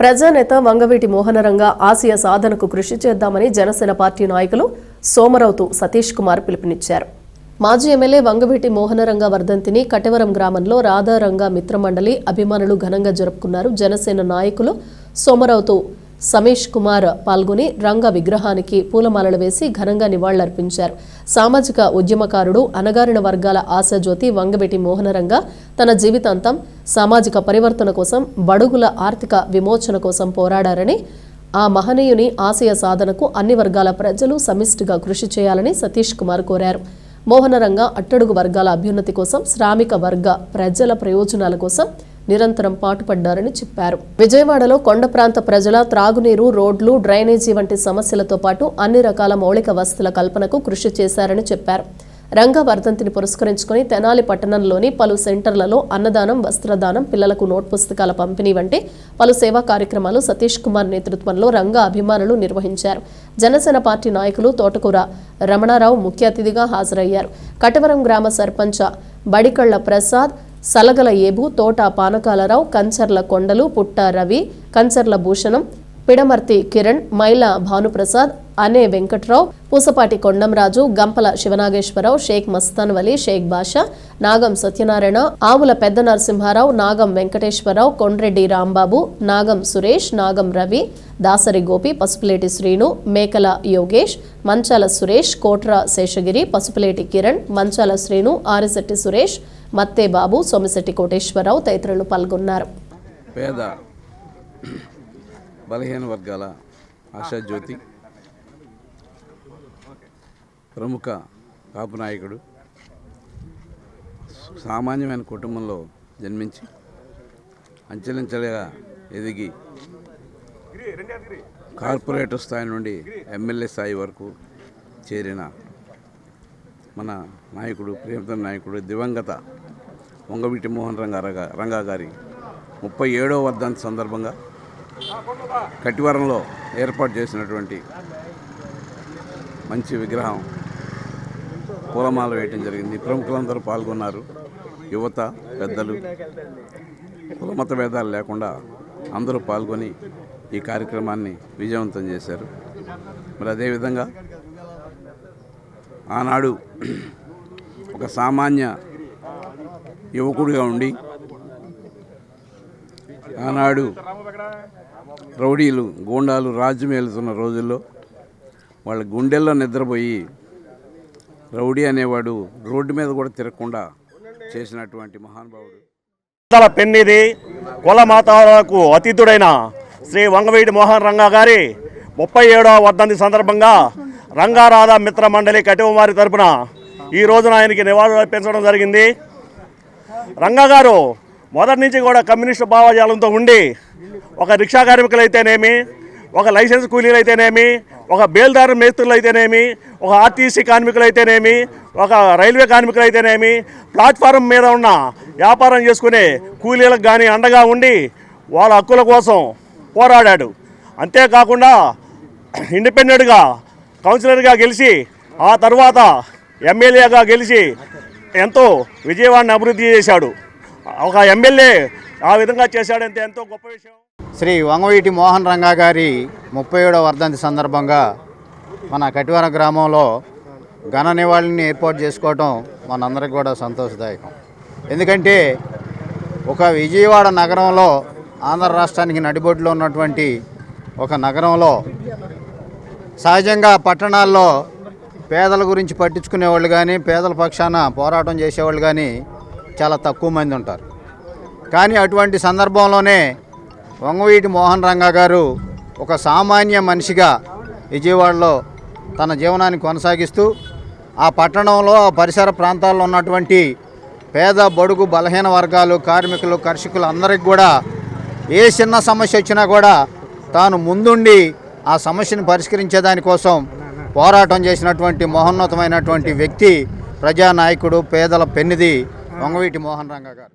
ప్రజానేత Vangaveeti Mohanaranga Asia సాధనకు కృషి చేద్దామని జనసేన పార్టీ నాయకులు సోమరౌతు సతీష్ కుమార్ పిలుపునిచ్చారు. మాజీ ఎమ్మెల్యే వంగవీటి మోహనరంగ వర్ధంతిని కటవరం గ్రామంలో రాధారంగ మిత్రమండలి అభిమానులు ఘనంగా జరుపుకున్నారు జనసేన నాయకులు సోమరౌతు. సమేష్ కుమార్ పాల్గొని రంగ విగ్రహానికి పూలమాలలు వేసి ఘనంగా నివాళులర్పించారు. సామాజిక ఉద్యమకారుడు అనగారిన వర్గాల ఆశాజ్యోతి వంగవెటి మోహనరంగ తన జీవితాంతం సామాజిక పరివర్తన కోసం బడుగుల ఆర్థిక విమోచన కోసం పోరాడారని ఆ మహనీయుని ఆశయ సాధనకు అన్ని వర్గాల ప్రజలు సమిష్టిగా కృషి చేయాలని సతీష్ కుమార్ కోరారు. మోహనరంగ అట్టడుగు వర్గాల అభ్యున్నతి కోసం శ్రామిక వర్గ ప్రజల ప్రయోజనాల కోసం నిరంతరం పాటుపడ్డారని చెప్పారు. విజయవాడలో కొండ ప్రాంత ప్రజల త్రాగునీరు రోడ్లు డ్రైనేజీ వంటి సమస్యలతో పాటు అన్ని రకాల మౌలిక వసతుల కల్పనకు కృషి చేశారని చెప్పారు. రంగ వర్ధంతిని పురస్కరించుకుని తెనాలి పట్టణంలోని పలు సెంటర్లలో అన్నదానం వస్త్రదానం పిల్లలకు నోట్ పుస్తకాల పంపిణీ వంటి పలు సేవా కార్యక్రమాలు సతీష్ కుమార్ నేతృత్వంలో రంగ అభిమానులు నిర్వహించారు. జనసేన పార్టీ నాయకులు తోటకూర రమణారావు ముఖ్య అతిథిగా హాజరయ్యారు. కటవరం గ్రామ సర్పంచ బడికళ్ళ ప్రసాద్ సలగల ఏబు తోట పానకాలరావు కంచర్ల కొండలు పుట్ట రవి కంచర్ల భూషణం పిడమర్తి కిరణ్ మైల భానుప్రసాద్ అనే వెంకట్రావు పూసపాటి కొండంరాజు గంపల శివనాగేశ్వరరావు షేక్ మస్తాన్ వలి షేక్ బాషా నాగం సత్యనారాయణ ఆవుల పెద్ద నరసింహారావు నాగం వెంకటేశ్వరరావు కొండ్రెడ్డి రాంబాబు నాగం సురేష్ నాగం రవి దాసరి గోపి పసుపులేటి శ్రీను మేకల యోగేష్ మంచాల సురేష్ కోట్ర శేషగిరి పసుపులేటి కిరణ్ మంచాల శ్రీను ఆరిశెట్టి సురేష్ మత్తే బాబు సోమిశెట్టి కోటేశ్వరరావు తదితరులు పాల్గొన్నారు. పేద బలహీన వర్గాల ఆశాజ్యోతి ప్రముఖ కాపు నాయకుడు సామాన్యమైన కుటుంబంలో జన్మించి అంచెలంచెలుగా ఎదిగి కార్పొరేటర్ స్థాయి నుండి ఎమ్మెల్యే స్థాయి వరకు చేరిన మన నాయకుడు ప్రియతమ నాయకుడు దివంగత వంగవీటి మోహన్ రంగారగా రంగా గారి ముప్పై ఏడవ వర్ధంతి సందర్భంగా కటివరంలో ఏర్పాటు చేసినటువంటి మంచి విగ్రహం పూలమాల వేయటం జరిగింది. ప్రముఖులందరూ పాల్గొన్నారు. యువత పెద్దలు కులమత భేదాలు లేకుండా అందరూ పాల్గొని ఈ కార్యక్రమాన్ని విజయవంతం చేశారు. మరి అదేవిధంగా ఆనాడు ఒక సామాన్య యువకుడిగా ఉండి ఆనాడు రౌడీలు గూండాలు రాజ్యం ఏలుతున్న రోజుల్లో వాళ్ళ గుండెల్లో నిద్రపోయి రౌడీ అనేవాడు రోడ్డు మీద కూడా తిరగకుండా చేసినటువంటి మహానుభావుడు. తల పెన్నిది కుల మాతాలకు అతిథుడైన శ్రీ వంగవీటి మోహన్ రంగా గారి ముప్పై ఏడవ వర్ధంతి సందర్భంగా రంగారాధ మిత్ర మండలి కటివమారి తరపున ఈ రోజున ఆయనకి నివాళులు అర్పించడం జరిగింది. రంగా గారు మొదటి నుంచి కూడా కమ్యూనిస్టు భావజాలంతో ఉండి ఒక రిక్షా కార్మికులైతేనేమి ఒక లైసెన్స్ కూలీలు అయితేనేమి ఒక బేల్దారు మేస్త్రులైతేనేమి అయితేనేమి ఒక ఆర్టీసీ కార్మికులు అయితేనేమి ఒక రైల్వే కార్మికులు అయితేనేమి ప్లాట్ఫారం మీద ఉన్న వ్యాపారం చేసుకునే కూలీలకు కానీ అండగా ఉండి వాళ్ళ హక్కుల కోసం పోరాడాడు. అంతేకాకుండా ఇండిపెండెంట్గా కౌన్సిలర్గా గెలిచి ఆ తర్వాత ఎమ్మెల్యేగా గెలిచి ఎంతో విజయవాడని అభివృద్ధి చేశాడు. ఒక ఎమ్మెల్యే ఆ విధంగా చేశాడంటే ఎంతో గొప్ప విషయం. శ్రీ వంగవీటి మోహన్ రంగా గారి ముప్పై ఏడవ వర్ధంతి సందర్భంగా మన కటివర గ్రామంలో ఘన నివాళిని ఏర్పాటు చేసుకోవడం మనందరికి కూడా సంతోషదాయకం. ఎందుకంటే ఒక విజయవాడ నగరంలో ఆంధ్ర రాష్ట్రానికి నడిబొడ్డులో ఉన్నటువంటి ఒక నగరంలో సహజంగా పట్టణాల్లో పేదల గురించి పట్టించుకునేవాళ్ళు కానీ పేదల పక్షాన పోరాటం చేసేవాళ్ళు కానీ చాలా తక్కువ మంది ఉంటారు. కానీ అటువంటి సందర్భంలోనే వంగవీటి మోహన్ రంగా గారు ఒక సామాన్య మనిషిగా విజయవాడలో తన జీవనాన్ని కొనసాగిస్తూ ఆ పట్టణంలో ఆ పరిసర ప్రాంతాల్లో ఉన్నటువంటి పేద బడుగు బలహీన వర్గాలు కార్మికులు కర్షకులు అందరికి కూడా ఏ చిన్న సమస్య వచ్చినా కూడా తాను ముందుండి ఆ సమస్యను పరిష్కరించేదానికోసం పోరాటం చేసినటువంటి మహోన్నతమైనటువంటి వ్యక్తి ప్రజానాయకుడు పేదల పెన్నిది వంగవీటి మోహన్ రంగ గారు.